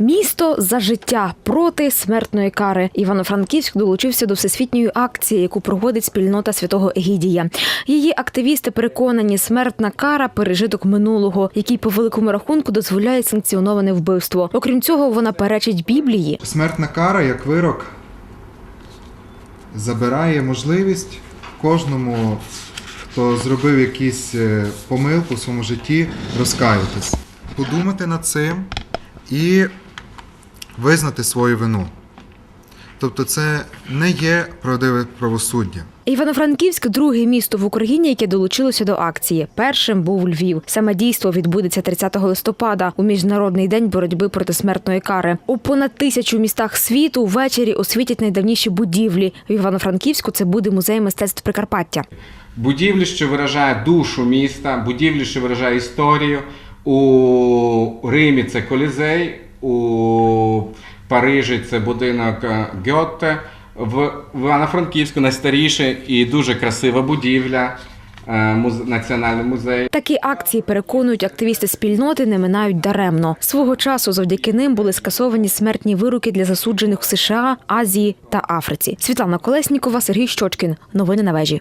Місто за життя проти смертної кари. Івано-Франківськ долучився до всесвітньої акції, яку проводить спільнота святого Егідія. Її активісти переконані, смертна кара пережиток минулого, який по великому рахунку дозволяє санкціоноване вбивство. Окрім цього, вона перечить Біблії. Смертна кара як вирок забирає можливість кожному, хто зробив якісь е, помилку в своєму житті, розкаятись. Подумати над цим і визнати свою вину. Тобто це не є правдиве правосуддя. Івано-Франківськ друге місто в Україні, яке долучилося до акції. Першим був Львів. Саме дійство відбудеться 30 листопада у міжнародний день боротьби проти смертної кари. У понад тисячу містах світу ввечері освітять найдавніші будівлі. В Івано-Франківську це буде музей мистецтв Прикарпаття. Будівлі, що виражає душу міста, будівлі, що виражає історію. У Римі це колізей, у Парижі це будинок е, Гьотте. В Івано-Франківську найстаріша і дуже красива будівля, е, муз- Національний музей. Такі акції переконують активісти спільноти не минають даремно. Свого часу завдяки ним були скасовані смертні вироки для засуджених в США, Азії та Африці. Світлана Колеснікова, Сергій Щочкін. Новини на вежі.